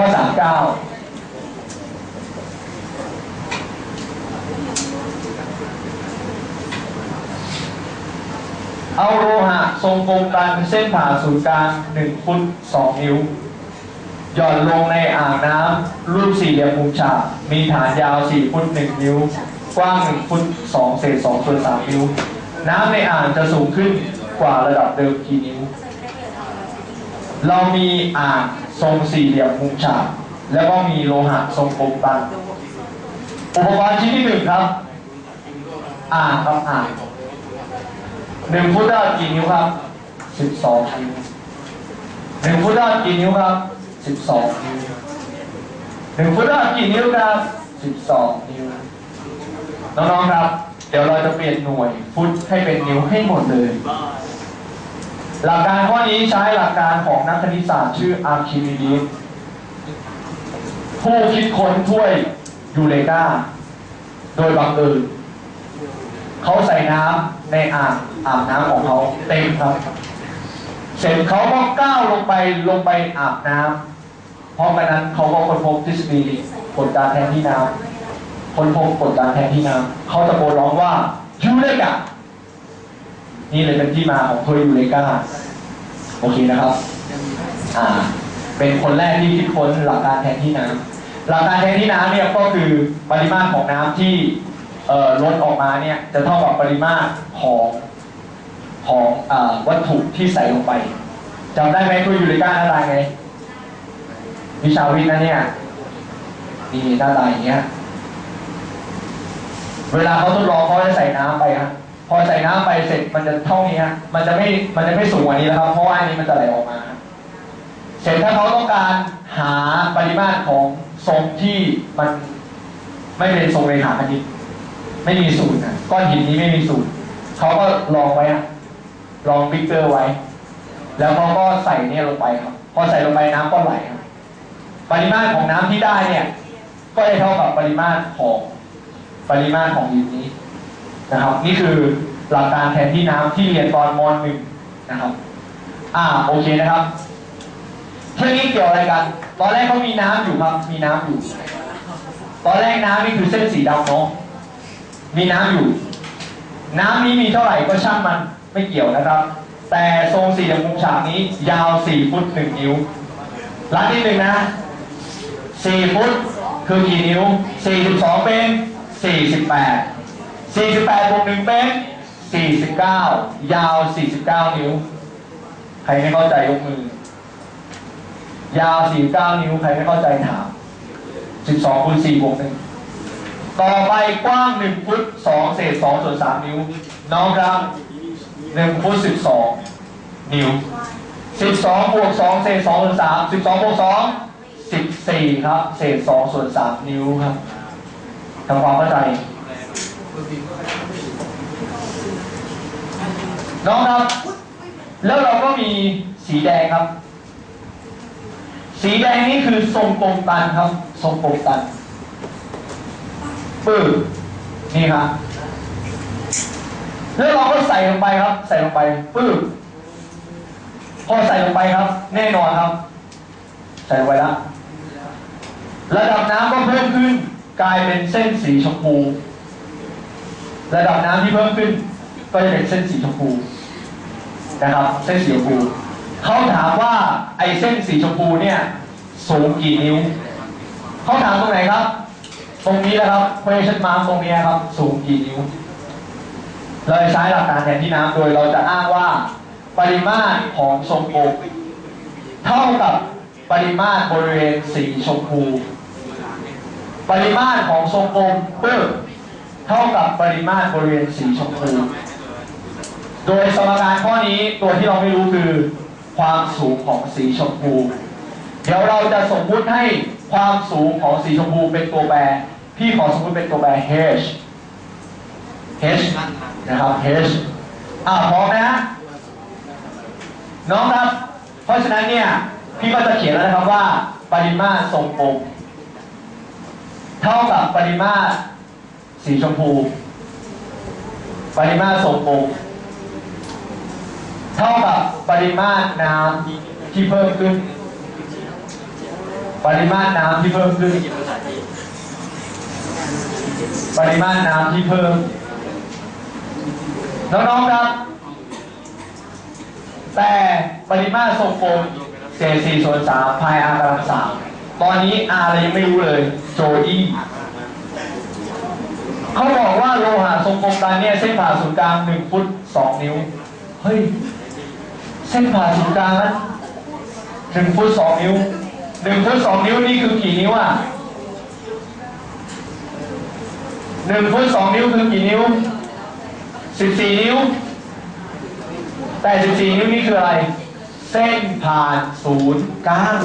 ข้อสามเก้าเอาโลหะทรงกลมกลางเป็นเส้นผ่าศูนย์กลาง1ฟุต2 นิ้ว หย่อนลงในอ่างน้ำรูปสี่เหลี่ยมมุมฉากมีฐานยาว 4 ฟุต 1 นิ้ว กว้าง 1 ฟุต 2 เศษ2ส่วน3นิ้ว น้ำในอ่างจะสูงขึ้นกว่าระดับเดิมกี่นิ้ว เรามีอ่างทรงสี่เหลี่ยมมุมฉากแล้วก็มีโลหะทรงกลมกลางอุปกรณ์ชิ้นที่หนึ่งครับ อ่างครับอ่างหนึ่งฟุตได้กี่นิ้วครับสิบสองนิ้วหนึ่งฟุตได้กี่นิ้วครับสิบสองนิ้วหนึ่งฟุตได้กี่นิ้วครับสิบสองนิ้วน้องๆครับ เดี๋ยวเราจะเปลี่ยนหน่วยฟุตให้เป็นนิ้วให้หมดเลย หลักการข้อนี้ใช้หลักการของนักคณิตศาสตร์ชื่ออาร์คิมิดีสผู้คิดค้นถ้วยยูเรกาโดยบังเอิญเขาใส่น้ำในอ่างอาบน้ำของเขาเต็มครับ เสร็จเขาก็ก้าวลงไปลงไปอาบน้ำเพราะกันนั้นเขาก็ค้นพบทฤษฎีกฎการแทนที่น้ำค้นพบกฎการแทนที่น้ำเขาตะโกนร้องว่า นี่เลยเป็นที่มาของโทยูเรกาโอเคนะครับ อ่า เป็นคนแรกที่คิดค้นหลักการแทนที่น้ำหลักการแทนที่น้ำเนี่ยก็คือปริมาตรของน้ำที่เอ่อลดออกมาเนี่ยจะเท่ากับปริมาตรของของอวัตถุที่ใส่ลงไปจำได้ไหมโทยูเรกาหน้าตาไงวิชาวิทย์นะเนี่ยนี่หน้าตาอย่างเงี้ยเวลาเขาทดลองเขาจะใส่น้ำไปครับ พอใส่น้ำไปเสร็จมันจะเท่านี้ฮะมันจะไม่มันจะไม่สูงกว่านี้แล้วครับ เพราะว่าอันนี้มันจะไหลออกมา เสร็จถ้าเขาต้องการหาปริมาตรของทรงที่มันไม่เป็นทรงเรขาคณิตไม่มีสูตรนะก้อนหินนี้ไม่มีสูตรเขาก็ลองไว้ฮะลองบิ๊กเกอร์ไว้ แล้วเขาก็ใส่เนี่ยลงไปครับ พอใส่ลงไปน้ำก็ไหลครับปริมาตรของน้ำที่ได้เนี่ย ก็จะเท่ากับปริมาตรของปริมาตรของหินนี้ นะครับ นี่คือหลักการแทนที่น้ำที่เรียนตอนมหนึ่งนะครับ อ่าโอเคนะครับเรื่องนี้เกี่ยวอะไรกัน ตอนแรกเขามีน้ำอยู่ครับ มีน้ำอยู่ ตอนแรกน้ำนี่คือเส้นสีดำเนาะมีน้ำอยู่ น้ำนี้มีเท่าไหร่ก็ช่างมันไม่เกี่ยวนะครับ แต่ทรงสี่เหลี่ยมมุมฉากนี้ยาว4ฟุต1นิ้วรัดนิดหนึ่งนะ4ฟุตคือกี่นิ้ว42เป็น48 48บวก1เป็น49 ยาว 49 นิ้ว ใครไม่เข้าใจยกมือ ยาว 49 นิ้ว ใครไม่เข้าใจถาม 12คูณ4บวก1ต่อไปกว้าง 1 ฟุต 2 เศษ2ส่วน3นิ้ว น้องครับ 1 ฟุต 12 นิ้ว 12บวก2เศษ2ส่วน3 12บวก2 14 ครับ เศษ2ส่วน3นิ้วครับทำความเข้าใจ น้องครับ แล้วเราก็มีสีแดงครับ สีแดงนี่คือทรงกลมตันครับ ทรงกลมตันปื้อนี่ครับแล้วเราก็ใส่ลงไปครับ ใส่ลงไปปื้อพอใส่ลงไปครับ แน่นอนครับ ใส่ลงไปแล้วระดับน้ำก็เพิ่มขึ้นกลายเป็นเส้นสีชมพู ระดับน้ำที่เพิ่มขึ้น ก็จะเป็นเส้นสีชมพูนะครับ เส้นสีชมพูเขาถามว่าไอ้เส้นสีชมพูเนี่ยสูงกี่นิ้วเขาถามตรงไหนครับ ตรงนี้นะครับ question mark ตรงนี้ครับ สูงกี่นิ้วเราจะใช้หลักการแทนที่น้ำโดยเราจะอ้างว่าปริมาตรของทรงกลมเท่ากับปริมาตรบริเวณสีชมพู ปริมาตรของทรงกลมเพิ่ม เท่ากับปริมาตรบริเวณสีชมพู โดยสมการข้อนี้ตัวที่เราไม่รู้คือ ความสูงของสีชมพู เดี๋ยวเราจะสมมุติให้ความสูงของสีชมพูเป็นตัวแปร พี่ขอสมมุติเป็นตัวแปร h h นะครับ h อ่าพร้อมนะ น้องครับ เพราะฉะนั้นเนี่ย พี่ก็จะเขียนแล้วนะครับว่า ปริมาตรทรงกลมเท่ากับปริมาตร สีชมพูปริมาตรทรงกลมเท่ากับปริมาตรน้ำที่เพิ่มขึ้น ปริมาตรน้ำที่เพิ่มขึ้น ปริมาตรน้ำที่เพิ่มน้องๆครับ แต่ปริมาตรทรงกลมเศษ4ส่วน3พาย r กำลัง3ตอนนี้ r เรายังไม่รู้เลย โจอี้ เขาบอกว่าโลหะทรงกลมตาเนี่ยเส้นผ่าศูนย์กลาง1ฟุต2นิ้ว เฮ้ย เส้นผ่าศูนย์กลางนั้น1ฟุต2นิ้ว1ฟุต2นิ้วนี่คือกี่นิ้วอะ1ฟุต2นิ้วคือกี่นิ้ว14นิ้ว แต่14นิ้วนี่คืออะไร เส้นผ่านศูนย์กลาง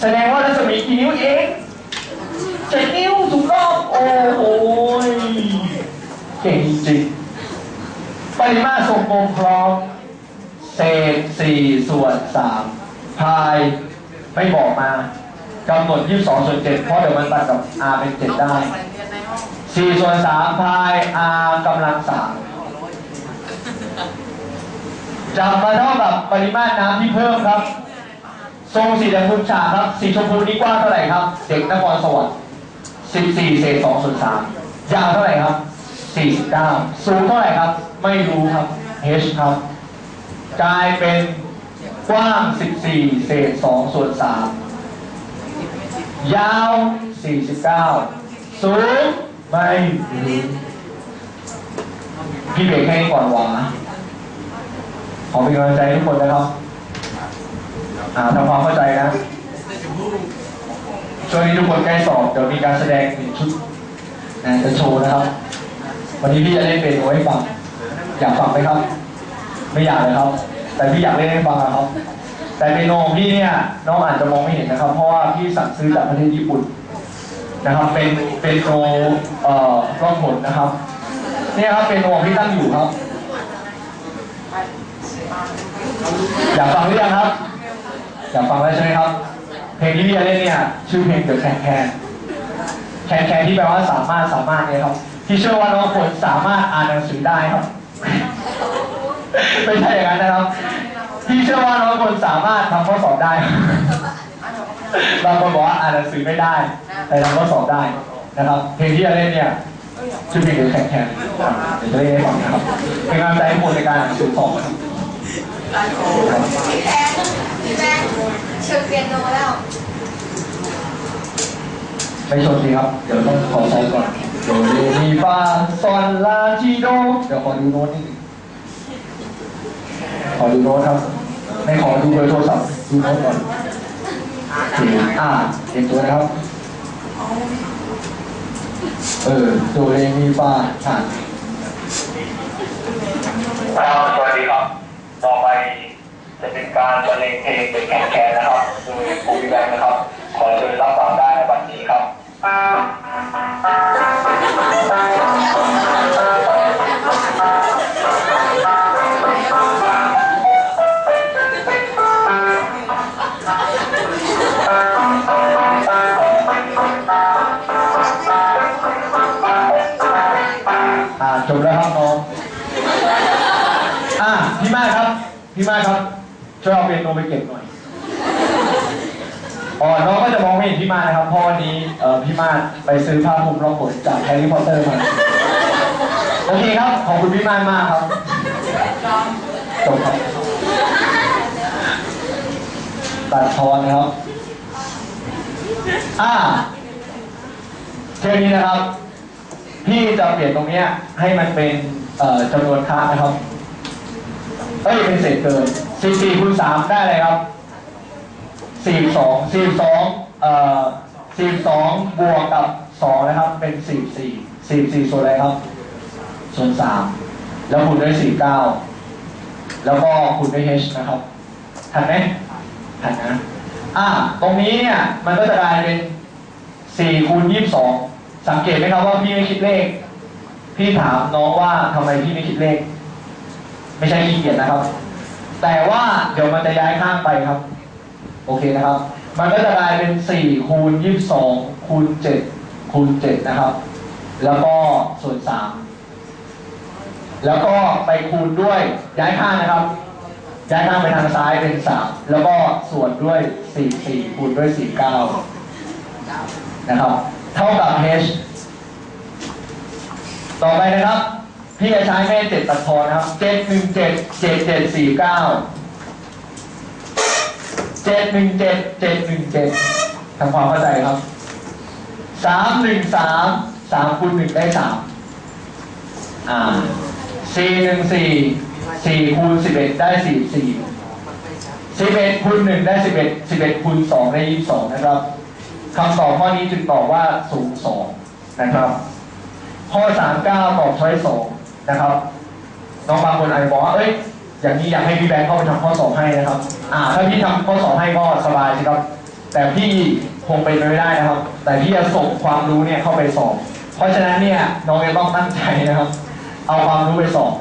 แสดงว่ารัศมีกี่นิ้วเองเจ็ดนิ้วถูกต้องโอ้ เก่งจริงปริมาตรทรงกลมพร้อมเศษ4ส่วน3พายไม่บอกมากำหนด 22 ส่วน 7 เพราะเดี๋ยวมันตัดกับ r เป็น 7 ได้ 4 ส่วน 3 พาย r กำลัง 3จับมาเท่ากับปริมาตรน้ำที่เพิ่มครับ ทรงสีแดงพุนฉากครับ สีชมพูนี้กว้างเท่าไหร่ครับ เด็กนครสวรรค์14 เศษ2ส่วน3ยาวเท่าไหร่ครับ 49สูงเท่าไหร่ครับ ไม่รู้ครับ h ครับกลายเป็นกว้าง 14 เศษ 2 ส่วน 3 ยาว 49 สูง ไม่รู้พี่เบรกแค่นี้ก่อนหวาขอเป็นกำลังใจทุกคนนะครับอ่าทำความเข้าใจนะช่วงนี้ทุกคนใกล้สอบเดี๋ยวมีการแสดงหนึ่งชุดนะจะโชว์นะครับ วันนี้พี่จะเล่นเป็นโนให้ฟัง อยากฟังไหมครับ ไม่อยากเลยครับ แต่พี่อยากเล่นให้ฟังนะครับ แต่เป็นโนของพี่เนี่ยน้องอาจจะมองไม่เห็นนะครับ เพราะว่าพี่สั่งซื้อจากประเทศญี่ปุ่นนะครับ เป็นเป็นโนเอ่อรองหนนะครับเนี่ยครับเป็นโนของพี่ตั้งอยู่ครับ อยากฟังหรือยังครับ อยากฟังแล้วใช่ไหมครับ เพลงที่พี่จะเล่นเนี่ยชื่อเพลงเดอะแคนแคนแคนแคนที่แปลว่าสามารถสามารถเนี่ยครับ ที่เชื่อว่าน้องคนสามารถอ่านหนังสือได้ครับ ไม่ใช่อย่างนั้นนะครับ ที่เชื่อว่าน้องคนสามารถทำข้อสอบได้บางคนบอกว่าอ่านหนังสือไม่ได้ แต่ทำข้อสอบได้นะครับ เพลงที่จะเล่นเนี่ยชื่อเพลงเดอะแคนแคนเดี๋ยวจะเล่นให้ฟังนะครับเป็นกำลังใจให้หมดในการอ่านหนังสือสอบนะครับพี่แบงค์พี่แบงค์เชิญเปียโนแล้วไม่ชนสิครับ เดี๋ยวต้องขอซ้อมก่อนโดเรมี ฟาซอนลาทีโดเดี๋ยวขอดูโน้ตนิดนึงขอดูโน้ตครับไม่ขอดูเบอร์โทรศัพท์ดูโน้ตก่อนเอ่าเตรียมตัวนะครับ เออโดเรมีฟาอ่านครับสวัสดีครับ ต่อไปจะเป็นการบรรเลงเพลงเป็นแคนแคนนะครับโดยครูพี่แบงค์นะครับ ขอเชิญรับฟังได้ในวันนี้ครับ อ่าจบแล้วครับน้องอ่าพี่มากครับ พี่มากครับช่วยเอาเปียโนไปเก็บหน่อย อ๋อน้องก็จะมองไม่เห็นพี่มานะครับเพราะวันนี้เอ่อพี่มาไปซื้อผ้าคลุมรองหนจากแฮร์รี่พอตเตอร์มาโอเคครับขอบคุณพี่มามากครับจบครับตัดทอนนะครับอ่าเช่นนี้นะครับ พี่จะเปลี่ยนตรงเนี้ยให้มันเป็นเอ่อจำนวนค่านะครับเอ้ยเป็นเศษเกิน44คูณ3ได้อะไรครับ 42 42เอ่อ42 บวกกับ 2 นะครับ เป็น 44 44 ส่วนอะไรครับ ส่วน 3 แล้วคูณด้วย 49 แล้วก็คูณด้วย h นะครับทันไหมทันนะอะตรงนี้เนี่ย มันก็จะกลายเป็น 4 คูณ 22 สังเกตไหมครับว่าพี่ไม่คิดเลข พี่ถามน้องว่าทำไมพี่ไม่คิดเลข ไม่ใช่ขี้เกียจนะครับ แต่ว่าเดี๋ยวมันจะย้ายข้างไปครับ โอเคนะครับ มันก็จะกลายเป็น4คูณ22คูณ7คูณ7นะครับ แล้วก็ส่วน 3 แล้วก็ไปคูณด้วยย้ายข้างนะครับ ย้ายข้างไปทางซ้ายเป็น 3 แล้วก็ส่วนด้วย 4 4 คูณด้วย 49 นะครับ เท่ากับ h ต่อไปนะครับ พี่จะใช้แม่เจ็ดตัดทอนนะครับ 7 1 7 7 7 4 9 เจ็ดหนึ่งเจ็ดเจ็ดหนึ่งเจ็ดทำความเข้าใจครับสามหนึ่งสามสามคูณหนึ่งได้สามอ่าสี่หนึ่งสี่สี่คูณสิบเอ็ดได้สี่สี่สิบเอ็ดคูณหนึ่งได้สิบเอ็ดสิบเอ็ดคูณสองได้ยี่สิบสองนะครับคำตอบข้อนี้จึงตอบว่าสูงสองนะครับ ข้อสามเก้าตอบช้อยสองนะครับน้องบางคนอาจจะบอกว่าเอ้ย อย่างนี้อยากให้พี่แบงค์เข้าไปทำข้อสอบให้นะครับ อ่า ถ้าพี่ทำข้อสอบให้ก็สบายสิครับ แต่พี่คงเป็นไปไม่ได้นะครับ แต่พี่จะส่งความรู้เนี่ยเข้าไปสอบ เพราะฉะนั้นเนี่ยน้องจะต้องตั้งใจนะครับ เอาความรู้ไปสอบ